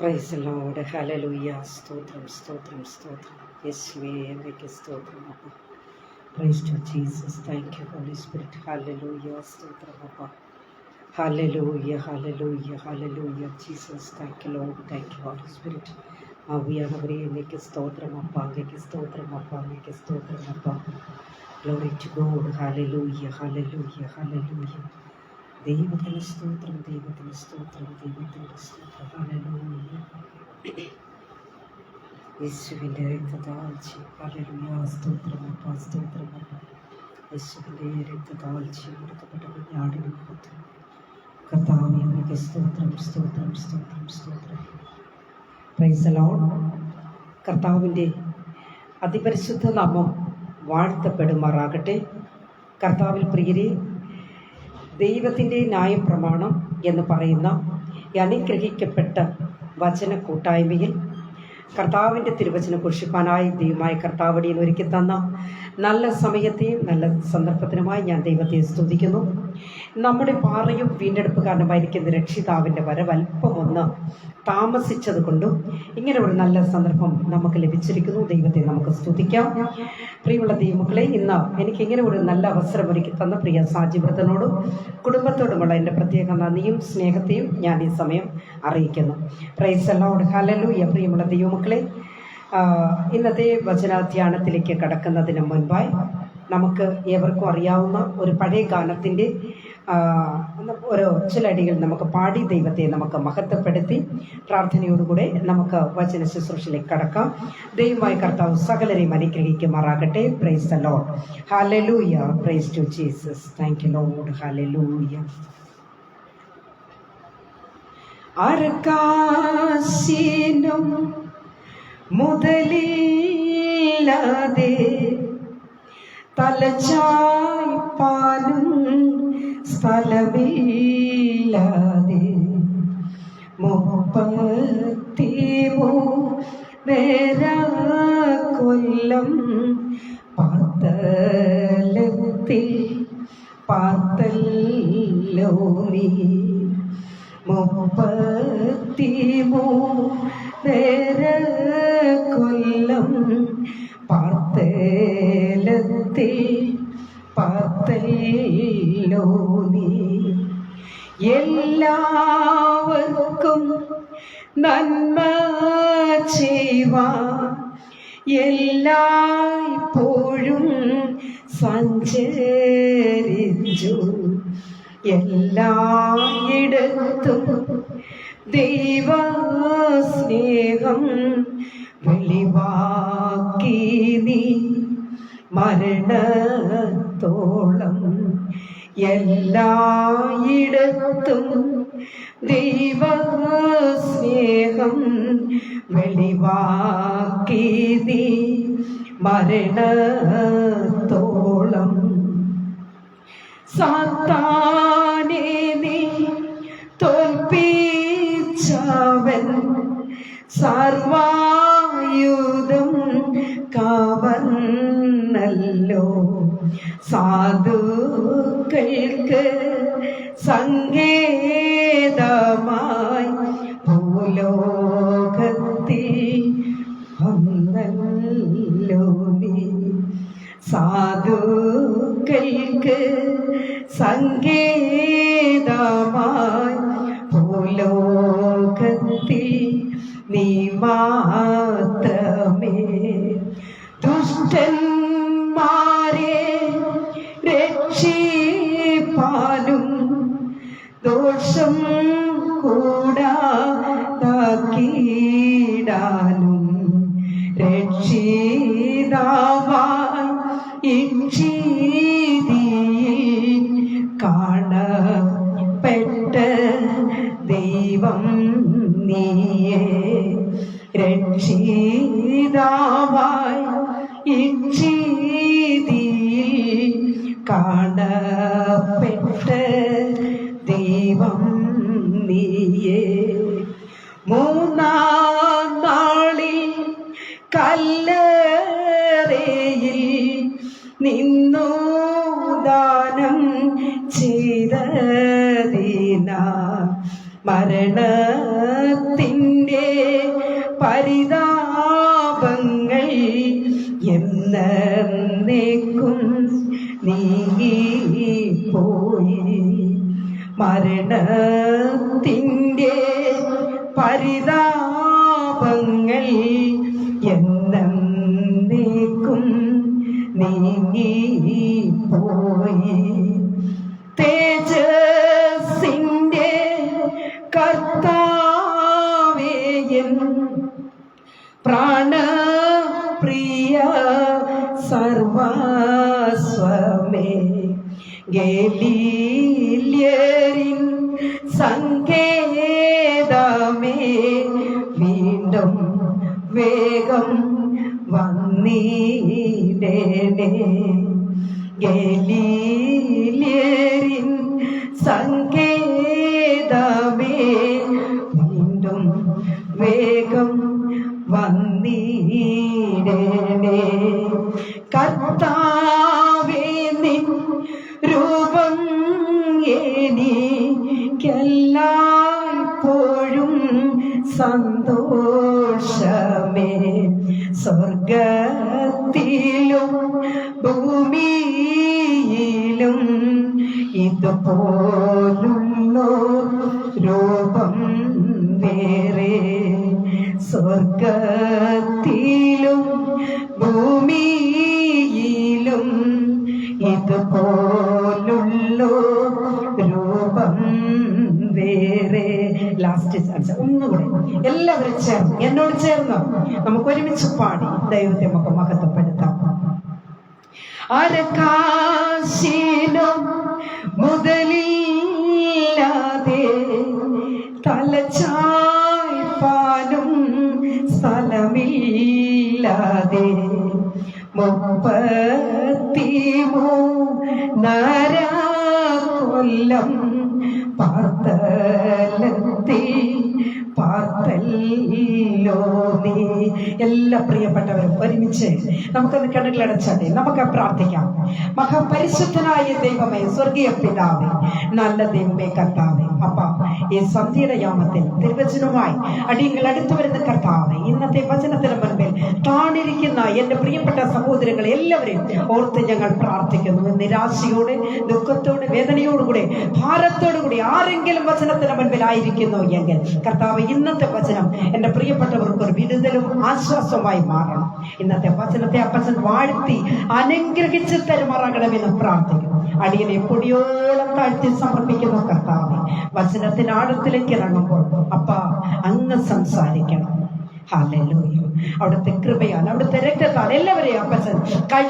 Price load ഹലലുയ്യ സ്തോത്രം സ്തോത്രം സ്തോത്രം യേശുവേ അങ്ങയ്ക്ക് സ്തോത്രം അപ്പ praise to Jesus thank you holy spirit hallelujah സ്തോത്രം അപ്പ hallelujah hallelujah hallelujah Jesus thank you Lord thank you holy spirit ആവിയാണവരെ അങ്ങയ്ക്ക് സ്തോത്രം അപ്പ അങ്ങയ്ക്ക് സ്തോത്രം അപ്പ അങ്ങയ്ക്ക് സ്തോത്രം അപ്പ glory to God hallelujah hallelujah hallelujah ദൈവത്തിന് സ്തോത്രം ദൈവത്തിന് സ്തോത്രം ദൈവത്തിന് സ്തോത്രം ഹല്ലേലൂയ യേശുവിൻ്റെ രക്തതാഴ്ച ഹല്ലേലൂയ സ്തോത്രം അപ്പ സ്തോത്രം അപ്പ യേശുവിൻ്റെ രക്തതാഴ്ച എടുക്കപ്പെട്ട കുഞ്ഞാടിന് മഹത്വം കർത്താവേ അങ്ങേക്ക് സ്തോത്രം സ്തോത്രം സ്തോത്രം സ്തോത്രം പ്രൈസ് ലോഡ് കർത്താവിൻ്റെ അതിപരിശുദ്ധ നാമം വാഴ്ത്തപ്പെടുമാറാകട്ടെ കർത്താവിൽ പ്രിയരെ ദൈവത്തിന്റെ ന്യായപ്രമാണം എന്ന് പറയുന്ന അനുഗ്രഹിക്കപ്പെട്ട വചന കൂട്ടായ്മയിൽ കർത്താവിന്റെ തിരുവചന കുഷിപ്പാനായി ദൈവമായ കർത്താവടിയിൽ ഒരുക്കി തന്ന നല്ല സമയത്തെയും നല്ല സന്ദർഭത്തിനുമായി ഞാൻ ദൈവത്തെ സ്തുതിക്കുന്നു. നമ്മുടെ പാറയും വീണ്ടെടുപ്പ് കാരണമായിരിക്കുന്ന രക്ഷിതാവിന്റെ വരവ് അല്പമൊന്ന് താമസിച്ചത് കൊണ്ടും ഇങ്ങനെ ഒരു നല്ല സന്ദർഭം നമുക്ക് ലഭിച്ചിരിക്കുന്നു. ദൈവത്തെ നമുക്ക് സ്തുതിക്കാം. പ്രിയമുള്ള ദൈവമക്കളെ ഇന്ന് എനിക്ക് ഇങ്ങനെ ഒരു നല്ല അവസരം ഒരുക്കി തന്ന പ്രിയ സാജിവ്രതനോടും കുടുംബത്തോടുമുള്ള എന്റെ പ്രത്യേക നന്ദിയും സ്നേഹത്തെയും ഞാൻ ഈ സമയം അറിയിക്കുന്നു. പ്രൈസ് എല്ലാം ഹലലൂയ പ്രിയമുള്ള ദൈവമക്കളെ ഇന്നത്തെ വചനാധ്യാനത്തിലേക്ക് കടക്കുന്നതിന് മുൻപായി നമുക്ക് ഏവർക്കും അറിയാവുന്ന ഒരു പഴയ ഗാനത്തിന്റെ ഒരു ചിലടികൾ നമുക്ക് പാടി ദൈവത്തെ നമുക്ക് മഹത്വപ്പെടുത്തി പ്രാർത്ഥനയോടുകൂടെ നമുക്ക് വചന ശുശ്രൂഷയിലേക്ക് കടക്കാം. ദൈവമായ കർത്താവ് സകലരെയും അനുഗ്രഹിക്കുമാറാകട്ടെ. Praise the Lord hallelujah praise to Jesus thank you Lord hallelujah അരക്കാശിനും മുതലില്ലാതെ തലച്ചായ്പാലും സ്ഥലമില്ലാതെ മുപ്പത്തിമൂ നേര കൊല്ലം പാത്തലത്തിൽ പാത്തല്ലോ നീ മുപ്പത്തിമൂ കൊല്ലം പാർത്തേലത്തിൽ പാത്തല്ലോ നീ? എല്ലാവർക്കും നന്മ ചെയ്യുവാ എല്ലായ്പ്പോഴും സഞ്ചരിച്ചു. എല്ലായിടത്തും ദൈവ സ്നേഹം വെളിവാക്കി നീ മരണത്തോളം എല്ലായിടത്തും ദൈവ സ്നേഹം വെളിവാക്കി നീ മരണത്തോളം സാത്താനെ തോൽപ്പിച്ചവൻ സർവായുധം കവർന്നല്ലോ സാധുക്കൾക്ക് സങ്കേതമായി ഭൂലോകത്തിൽ വന്നല്ലോ നീ. സാധുക്കൾക്ക് സങ്കേതമായി ഭൂലോകത്തിൽ നീ മാത്രമേ ദുഷ്ടന്മാരെ രക്ഷിപ്പാലും ദോഷം കൂടാതാക്കിയിടാനും രക്ഷിതാവായി ഇക്ഷീതിയിൽ രക്ഷിതാവായി ഇക്ഷീതിയിൽ കാണപ്പെട്ട ദൈവം നീയേ. മൂന്നാം നാളിൽ കല്ലറയിൽ നിന്നു ദാനം ചെയ്തതിന മരണത്തിന്റെ പരിതാപങ്ങൾ എന്നേക്കും നീങ്ങിപ്പോയി. മരണത്തിന്റെ പരിതാപങ്ങൾ എന്നേക്കും നീങ്ങിപ്പോയി. തേജസിന്റെ പ്രാണപ്രിയ സർവസ്വമേ. ഗലീല്യരിൻ സങ്കേതമേ. വീണ്ടും വേഗം വന്നീടേണേ ഗലീല്യരിൻ സങ്കേതമേ. വീണ്ടും വേഗം വന്നീടേണേ കർത്താവേ നിൻ രൂപം എനിക്കെല്ലായ്പ്പോഴും സന്തോഷമേ. സ്വർഗത്തിലും ഭൂമിയിലും ഇതുപോലുള്ള രൂപം വേറെ സ്വർഗത്തിലും ഭൂമിയിലും ഇതുപോലുള്ള രൂപം വേറെ. ലാസ്റ്റ് ചാൻസ് ഒന്നുകൂടെ. എല്ലാവരും ചേർന്ന്. എന്നോട് ചേർന്ന്. നമുക്ക് ഒരുമിച്ച് പാടി. ദൈവത്തെ നമുക്ക് മഹത്വപ്പെടുത്താം. അരക്കാശീനം മുതലില്ലാതെ മുപ്പത്തിമൂന്നര കൊല്ലം പാർത്തലത്തി എല്ലാ പ്രിയപ്പെട്ടവരും ഒരുമിച്ച് നമുക്കൊന്ന് കണ്ണുകളടച്ചാതെ നമുക്ക് പ്രാർത്ഥിക്കാം. മഹാപരിശുദ്ധനായ ദൈവമേ സ്വർഗീയ പിതാവേ നല്ല ദൈവമേ കർത്താവേ അപ്പ ഈ സന്ധ്യയുടെ യാമത്തിൽ തിരുവചനവുമായി അടിയങ്ങൾ അടുത്തു വരുന്ന കർത്താവ് ഇന്നത്തെ വചനത്തിന് മുൻപിൽ താണിരിക്കുന്ന എന്റെ പ്രിയപ്പെട്ട സഹോദരങ്ങളെ എല്ലാവരെയും ഓർത്ത് ഞങ്ങൾ പ്രാർത്ഥിക്കുന്നു. നിരാശയോടെ ദുഃഖത്തോടെ വേദനയോടുകൂടെ ഭാരത്തോടുകൂടി ആരെങ്കിലും വചനത്തിന് മുൻപിലായിരിക്കുന്നു എങ്കിൽ കർത്താവ് ഇന്നത്തെ വചനം എന്റെ പ്രിയപ്പെട്ടവർക്ക് ഒരു വിരുദ്ധലും ആശ്വാസമായി മാറണം. ഇന്നത്തെ വചനത്തെ അപ്പച്ചൻ വാഴ്ത്തി അനുഗ്രഹിച്ച് തരുമാറാകണമെന്ന് പ്രാർത്ഥിക്കുന്നു. അടിയനെ പൊടിയോളം താഴ്ത്തി സമർപ്പിക്കുന്ന കർത്താവ് വചനത്തിന് ആഴത്തിലേക്ക് ഇറങ്ങുമ്പോൾ അപ്പ അങ്ങ് സംസാരിക്കണം. ഹാലൂയ അവിടുത്തെ കൃപയാൽ അവിടുത്തെ രക്തത്താൽ എല്ലാവരെയും അപ്പച്ചൻ